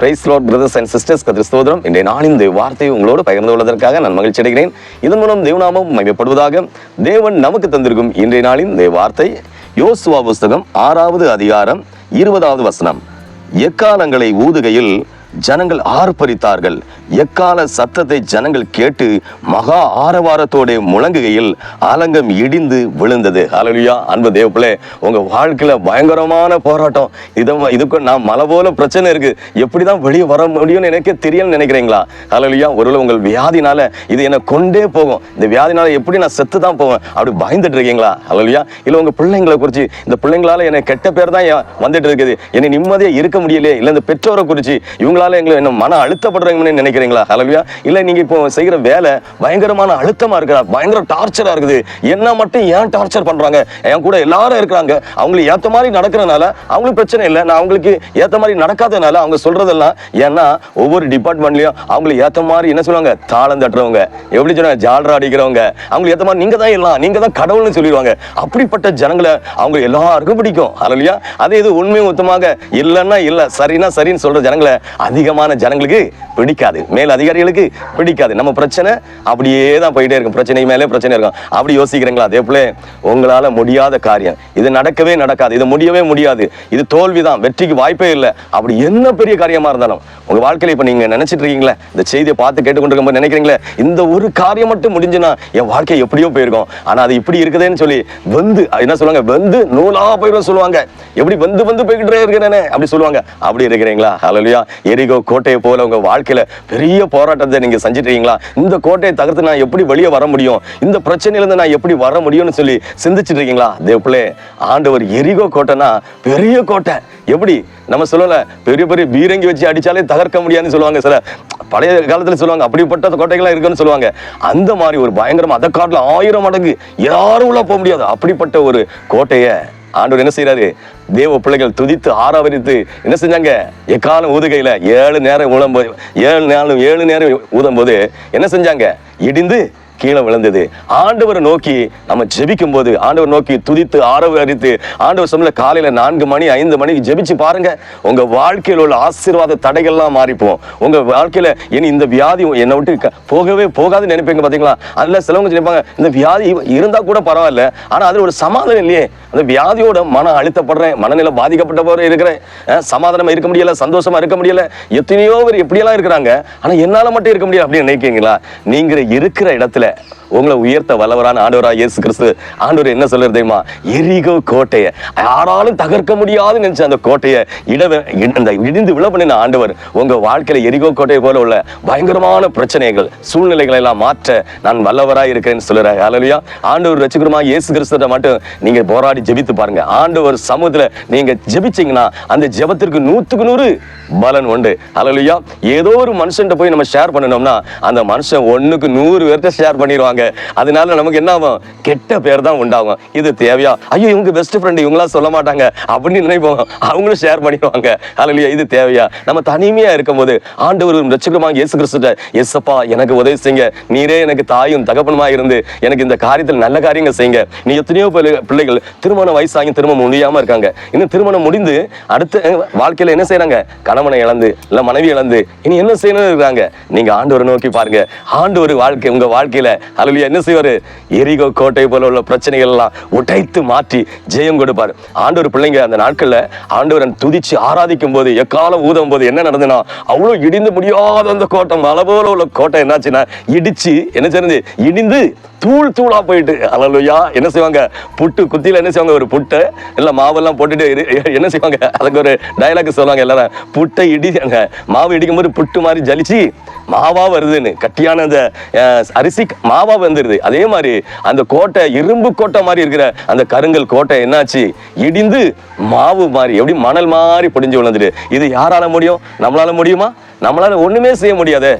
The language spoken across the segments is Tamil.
Praise lord brothers and sisters கதிர இன்றைய நாளின் இந்த வார்த்தையை உங்களோடு பகிர்ந்து கொள்வதற்காக நான் மகிழ்ச்சி அடைகிறேன். இதன் மூலம் தேவநாமம் மையப்படுவதாக தேவன் நமக்கு தந்திருக்கும் இன்றைய நாளின் இந்த வார்த்தை. யோசுவா புஸ்தகம் ஆறாவது அதிகாரம் இருபதாவது வசனம். எக்காலங்களை ஊதுகையில் ஜனங்கள் ஆர்ப்பரித்தார்கள். எக்கால சத்தத்தை ஜனங்கள் கேட்டு மகா ஆரவாரத்தோட முழங்குகையில் ஆலங்கம் இடிந்து விழுந்தது. அலலியா அன்பு தேவப்பிள்ளை உங்க வாழ்க்கையில பயங்கரமான போராட்டம். இதை இதுக்கு நான் மலை போல பிரச்சனை இருக்கு. எப்படி தான் வெளியே வர முடியும்னு எனக்கே தெரியலன்னு நினைக்கிறீங்களா? ஹalleluya ஒருவேளை உங்கள் வியாதினால இது என்னை கொண்டே போகும். இந்த வியாதினால எப்படி நான் செத்து தான் போவேன்? அப்படி பயந்துட்டு இருக்கீங்களா? அலலியா இல்ல உங்க பிள்ளைங்களை குறிச்சு இந்த பிள்ளைங்களால எனக்கு கெட்ட பேர் தான் வந்துட்டு இருக்குது. என்னை நிம்மதியா இருக்க முடியலையே. இல்ல இந்த பெற்றோரை குறிச்சு உங்களால் எங்களை என்ன மன அழுத்தப்படுறீங்கன்னு நினைக்கிறீங்களா ஹலவியா இல்லை நீங்க இப்போ செய்யற வேலை பயங்கரமான அழுத்தமா இருக்கிறா பயங்கர டார்ச்சரா இருக்குது. என்ன மட்டும் ஏன் டார்ச்சர் பண்றாங்க? என் கூட எல்லாரும் இருக்கிறாங்க. அவங்களுக்கு ஏத்த மாதிரி நடக்கிறனால அவங்களுக்கு பிரச்சனை இல்லை. நான் அவங்களுக்கு ஏற்ற மாதிரி நடக்காதனால அவங்க சொல்றதெல்லாம் ஏன்னா ஒவ்வொரு டிபார்ட்மெண்ட்லயும் அவங்களுக்கு ஏத்த மாதிரி என்ன சொல்லுவாங்க? தாளம் தட்டுறவங்க. எப்படி சொன்னாங்க ஜால்ரா அடிக்கிறவங்க. அவங்களுக்கு ஏத்த மாதிரி நீங்க தான் எல்லாம் நீங்கள் தான் கடவுள்னு சொல்லிடுவாங்க. அப்படிப்பட்ட ஜனங்களை அவங்க எல்லாருக்கும் பிடிக்கும் ஹalleluya அதே இது உண்மை மொத்தமாக இல்லைன்னா இல்ல சரின்னா சரின்னு சொல்ற ஜனங்களை அதிகமான ஜனங்களுக்கு பிடிக்காது. மேல் அதிகாரிகளுக்கு பிடிக்காது. நம்ம பிரச்சனை அப்படியே தான் போயிட்டே இருக்கும். பிரச்சனை மேலே பிரச்சனை இருக்கும். அப்படி யோசிக்கிறீங்களா? அதே போல உங்களால முடியாத காரியம். இது நடக்கவே நடக்காது. இது முடியவே முடியாது. இது தோல்வி தான் வெற்றிக்கு வாய்ப்பே இல்லை. அப்படி என்ன பெரிய காரியமா இருந்தாலும் உங்கள் வாழ்க்கையில இப்போ நீங்க நினைச்சிட்டு இருக்கீங்களே? இந்த செய்தியை பார்த்து கேட்டுக்கொண்டிருக்கும் நினைக்கிறீங்களே? இந்த ஒரு காரியம் மட்டும் முடிஞ்சுன்னா என் வாழ்க்கை எப்படியோ போயிருக்கும். ஆனா அது இப்படி இருக்குதேன்னு சொல்லி வந்து என்ன சொல்லுவாங்க? வந்து நூலாக போயிடும் சொல்லுவாங்க. எப்படி வந்து வந்து போய்கிட்டே இருக்கிறேனே? அப்படி சொல்லுவாங்க. அப்படி இருக்கிறீங்களா? ஹalleluya. எரிகோ கோட்டையை போல உங்க வாழ்க்கையில பெரிய போராட்டத்தை நீங்கள் செஞ்சிட்டிருக்கீங்களா இந்த கோட்டையை தகர்த்து நான் எப்படி வெளியே வர முடியும்? இந்த பிரச்சனையில இருந்து நான் எப்படி வர முடியும்னு சொல்லி சிந்திச்சிட்டு இருக்கீங்களா தேவப்பிள்ளே ஆண்டவர் எரிகோ கோட்டைனா பெரிய கோட்டை. எப்படி? நம்ம சொல்லல பெரிய பெரிய பீரங்கி வச்சு அடிச்சாலே தகர்க்க முடியாதுன்னு சொல்லுவாங்க சில பழைய காலத்தில் சொல்லுவாங்க அப்படிப்பட்ட கோட்டைகள்லாம் இருக்குன்னு சொல்லுவாங்க. அந்த மாதிரி ஒரு பயங்கரமாக அதை காட்டில் ஆயிரம் மடங்கு யாரும் உள்ள போக முடியாது. அப்படிப்பட்ட ஒரு கோட்டையை ஆண்டவர் என்ன செய்யறாரு தேவ பிள்ளைகள் துதித்து ஆராவரித்து என்ன செஞ்சாங்க? எக்காலம் ஊதுகையில் ஏழு நேரம் ஊழும்போது ஏழு நேரம் ஏழு நேரம் ஊதும் போது என்ன செஞ்சாங்க? இடிந்து கீழே விழுந்தது. ஆண்டவரை நோக்கி நம்ம ஜெபிக்கும் போது ஆண்டவர் நோக்கி துதித்து ஆரவரித்து ஆண்டவர் சமையல காலையில நான்கு மணி ஐந்து மணிக்கு ஜெபிச்சு பாருங்க. உங்க வாழ்க்கையில் உள்ள ஆசீர்வாத தடைகள்லாம் மாறிப்போம். உங்க வாழ்க்கையில இனி இந்த வியாதி என்னை விட்டு போகவே போகாதுன்னு நினைப்பீங்க பாத்தீங்களா? அதுல சிலவங்க நினைப்பாங்க இந்த வியாதி இருந்தா கூட பரவாயில்ல. ஆனா அதுல ஒரு சமாதானம் இல்லையே. அந்த வியாதியோட மன அழுத்தப்படுறேன் மனநிலை பாதிக்கப்பட்டவர் இருக்கிறேன். சமாதானமாக சமாதானமா இருக்க முடியல சந்தோஷமா இருக்க முடியல எத்தனையோ பேர் எப்படியெல்லாம் இருக்கிறாங்க. ஆனா என்னால மட்டும் இருக்க முடியல அப்படின்னு நினைக்கிறீங்களா? நீங்கள் இருக்கிற இடத்துல உங்களை உயர்த்த வல்லவரான ஆண்டவரா இயேசு கிறிஸ்து. ஆண்டவர் என்ன சொல்றது தெரியுமா? எரிகோ கோட்டையை. யாராலும் தகர்க்க முடியாதுன்னு நினைச்ச அந்த கோட்டையை இட அந்த இடிந்து விழ பண்ணின ஆண்டவர் உங்க வாழ்க்கையில எரிகோ கோட்டையை போல உள்ள பயங்கரமான பிரச்சனைகள் சூழ்நிலைகளை எல்லாம் மாற்ற நான் வல்லவரா இருக்கிறேன்னு சொல்லுறாரு அலலியா ஆண்டவர் ரசிகரமா இயேசு கிறிஸ்துட்ட மட்டும் நீங்க போராடி ஜெபித்து பாருங்க. ஆண்டவர் சமூகத்துல நீங்க ஜெபிச்சீங்கன்னா அந்த ஜெபத்திற்கு நூத்துக்கு நூறு பலன் உண்டு. அலலியா ஏதோ ஒரு மனுஷன்ட்ட போய் நம்ம ஷேர் பண்ணணும்னா அந்த மனுஷன் ஒண்ணுக்கு நூறு பேர்த்த ஷேர் பண்ணிடுவாங்க. அதனால நமக்கு என்ன ஆகும்? கெட்ட பேர் தான் உண்டாகும். இது தேவையா? ஐயோ இவங்க பெஸ்ட் ஃப்ரெண்ட் இவங்களாம் சொல்ல மாட்டாங்க அப்படின்னு நினைப்போம். அவங்களும் ஷேர் பண்ணிடுவாங்க. ஹalleluya இது தேவையா? நம்ம தனிமையா இருக்கும்போது ஆண்டவர் ரட்சகரமாக இயேசு கிறிஸ்துட்ட எஸ்ப்பா எனக்கு உதவி செய்யுங்க. நீரே எனக்கு தாயும் தகப்பனுமா இருந்து எனக்கு இந்த காரியத்தில் நல்ல காரியங்கள் செய்யுங்க. நீ எத்தனையோ பிள்ளைகள் திருமண வயசாகி திருமணம் முடியாம இருக்காங்க. இன்னும் திருமணம் முடிந்து அடுத்த அஹ், வாழ்க்கையில என்ன செய்றாங்க? கணவனை இழந்து இல்ல மனைவி இழந்து இனி என்ன செய்யணும்னு இருக்காங்க? நீங்க ஆண்டவரை நோக்கி பாருங்க. ஆண்டவர் வாழ்க்கை உங்க வாழ்க்கையில சொல்லி என்ன செய்வார்? எரிகோ கோட்டை போல உள்ள பிரச்சனைகள் எல்லாம் உடைத்து மாற்றி ஜெயம் கொடுப்பார். ஆண்டவர் பிள்ளைங்க அந்த நாட்களில் ஆண்டவரன் துதிச்சு ஆராதிக்கும் போது எக்காலம் ஊதும் போது என்ன நடந்ததுன்னா அவ்வளோ இடிந்து முடியாத அந்த கோட்டம் மலை போல உள்ள கோட்டை என்னாச்சுன்னா இடிச்சு என்ன செய்யுது இடிந்து தூள் தூளா போயிட்டு அலலுயா என்ன செய்வாங்க? புட்டு குத்தியில் என்ன செய்வாங்க? ஒரு புட்டை இல்லை மாவெல்லாம் போட்டுட்டு என்ன செய்வாங்க? அதுக்கு ஒரு டைலாக் சொல்லுவாங்க எல்லாரும். புட்டை இடிங்க மாவு இடிக்கும் போது புட்டு மாதிரி ஜலிச்சு மாவா வருதுன்னு கட்டியான அந்த அரிசி மாவா வந்துருது. அதே மாதிரி அந்த கோட்டை இரும்பு கோட்டை மாதிரி இருக்கிற அந்த கருங்கல் கோட்டை என்னாச்சு? இடிந்து மாவு மாதிரி எப்படி மணல் மாதிரி பிடிஞ்சு விழுந்துட்டு இது யாரால முடியும்? நம்மளால முடியுமா? நம்மளால ஒண்ணுமே செய்ய முடியாது.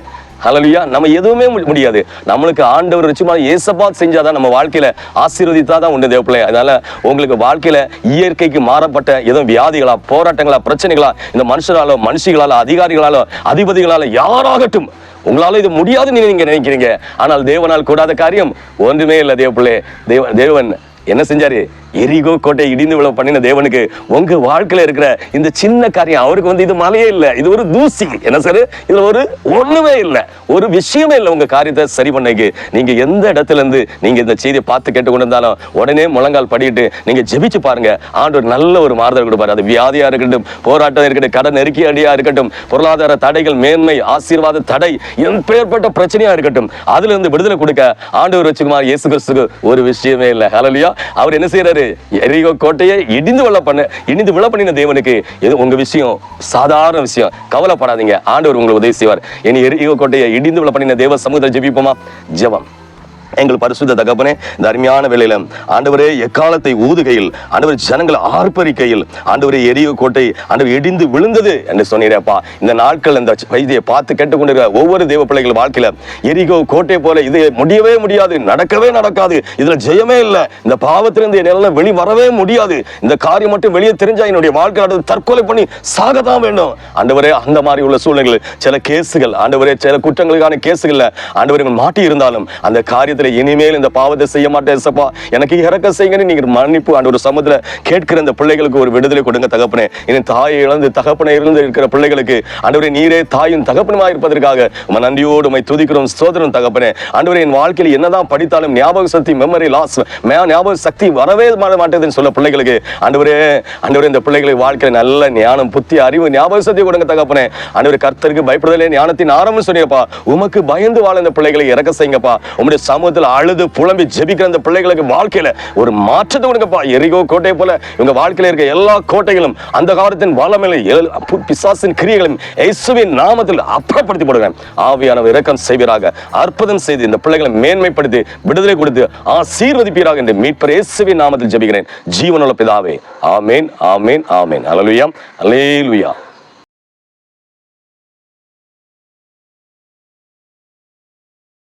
ஹalleluya நம்ம எதுவுமே முடியாது. நம்மளுக்கு ஆண்டவர் நிச்சயமா ஏசப்பா செஞ்சாதான் நம்ம வாழ்க்கையில ஆசீர்வதித்தா தான் உண்டு தேவப்பிள்ளை அதனால உங்களுக்கு வாழ்க்கையில இயற்கைக்கு மாறப்பட்ட எதுவும் வியாதிகளா போராட்டங்களா பிரச்சனைகளா இந்த மனுஷனாலோ மனுஷிகளாலோ அதிகாரிகளாலோ அதிபதிகளாலோ யாராகட்டும் உங்களால இது முடியாதுன்னு நீங்க நினைக்கிறீங்க. ஆனால் தேவனால் கூடாத காரியம் ஒன்றுமே இல்லை தேவப்பிள்ளை தேவ தேவன் என்ன செஞ்சாரு? எரிகோ கோட்டை இடிந்து விழ பண்ணின தேவனுக்கு உங்க வாழ்க்கையில இருக்கிற இந்த சின்ன காரியம் அவருக்கு வந்து இது மலையே இல்லை. இது ஒரு தூசி. என்ன சார் இதுல ஒரு ஒண்ணுமே இல்லை. ஒரு விஷயமே இல்லை உங்க காரியத்தை சரி பண்ணிக்கு. நீங்க எந்த இடத்துல இருந்து நீங்க இந்த செய்தியை பார்த்து கேட்டு கொண்டு இருந்தாலும் உடனே முழங்கால் படிட்டு நீங்க ஜெபிச்சு பாருங்க. ஆண்டு நல்ல ஒரு மாறுதல் கொடுப்பாரு. அது வியாதியா இருக்கட்டும் போராட்டம் இருக்கட்டும் கடன் நெருக்கி அடியா இருக்கட்டும் பொருளாதார தடைகள் மேன்மை ஆசீர்வாத தடை எப்பேற்பட்ட பிரச்சனையா இருக்கட்டும் அதுல இருந்து விடுதலை கொடுக்க ஆண்டவர் வச்சுக்குமார் இயேசு கிறிஸ்துக்கு ஒரு விஷயமே இல்லை. ஹலலியா அவர் என்ன செய்யறாரு எரிகோ கோட்டையை இடிந்து விழ பண்ண இடிந்து விழ பண்ணின தேவனுக்கு எது உங்க விஷயம். சாதாரண விஷயம். கவலைப்படாதீங்க. ஆண்டவர் உங்களுக்கு உதவி செய்வார். இனி எரிகோ கோட்டையை இடிந்து விழ பண்ணின தேவ சமூகத்தை ஜெபிப்போமா? ஜெபம். எங்கள் பரிசுத்த தகப்பனே இந்த அருமையான வேளையில ஆண்டவரே எக்காலத்தை ஊதுகையில் ஆண்டவர் ஜனங்கள் ஆர்ப்பரிக்கையில் ஆண்டவரே எரிய கோட்டை ஆண்டவர் இடிந்து விழுந்தது என்று சொன்னீரேப்பா இந்த நாட்கள் இந்த வைத்தியை பார்த்து கேட்டுக்கொண்டிருக்கிற ஒவ்வொரு தெய்வ பிள்ளைகள் வாழ்க்கையில எரிகோ கோட்டை போல இது முடியவே முடியாது நடக்கவே நடக்காது இதுல ஜெயமே இல்லை. இந்த பாவத்திலிருந்து என்னால வெளி வரவே முடியாது. இந்த காரியம் மட்டும் வெளியே தெரிஞ்சா என்னுடைய வாழ்க்கை தற்கொலை பண்ணி சாகத்தான் வேண்டும். ஆண்டவரே அந்த மாதிரி உள்ள சூழ்நிலைகள் சில கேசுகள் ஆண்டவரே சில குற்றங்களுக்கான கேசுகள்ல ஆண்டவர்கள் மாட்டி இருந்தாலும் அந்த காரியத்தை காரியத்துல இனிமேல் இந்த பாவத்தை செய்ய மாட்டேன் சப்பா. எனக்கு இறக்க செய்யுங்கன்னு நீங்கள் மன்னிப்பு ஆண்டு ஒரு சமுதிர கேட்கிற இந்த பிள்ளைகளுக்கு ஒரு விடுதலை கொடுங்க தகப்பனே. இனி தாயை இழந்து தகப்பனை இருந்து இருக்கிற பிள்ளைகளுக்கு ஆண்டவரே நீரே தாயும் தகப்பனுமாக இருப்பதற்காக உம நன்றியோடு உமை துதிக்கிறோம் சோதரன் தகப்பனே. ஆண்டவரே என் வாழ்க்கையில் என்னதான் படித்தாலும் ஞாபக சக்தி மெமரி லாஸ் ஞாபக சக்தி வரவே மாட்டேதுன்னு சொல்ல பிள்ளைகளுக்கு. ஆண்டவரே ஆண்டவரே இந்த பிள்ளைகளை வாழ்க்கையில் நல்ல ஞானம் புத்தி அறிவு ஞாபக சக்தி கொடுங்க தகப்பனே. ஆண்டவரே கர்த்தருக்கு பயப்படுதலே ஞானத்தின் ஆரம்பம் சொன்னியப்பா உமக்கு பயந்து வாழ இந்த பிள்ளைகளை இறக்க செய்யுங்கப்பா. உங்களுடைய சமூக சமூகத்தில் அழுது புலம்பி ஜெபிக்கிற அந்த பிள்ளைகளுக்கு வாழ்க்கையில ஒரு மாற்றத்தை கொடுங்கப்பா. எரிகோ கோட்டை போல இவங்க வாழ்க்கையில இருக்க எல்லா கோட்டைகளும் அந்த காலத்தின் வளமில்லை பிசாசின் கிரியைகளும் இயேசுவின் நாமத்தில் அப்புறப்படுத்தி போடுகிறேன். ஆவியானவர் இரக்கம் செய்வீராக. அற்புதம் செய்து இந்த பிள்ளைகளை மேன்மைப்படுத்தி விடுதலை கொடுத்து ஆசீர்வதிப்பீராக என்று மீட்பர் இயேசுவின் நாமத்தில் ஜெபிக்கிறேன். ஜீவனுள்ள பிதாவே ஆமேன் ஆமேன் ஆமேன். அலலுயா அலேலுயா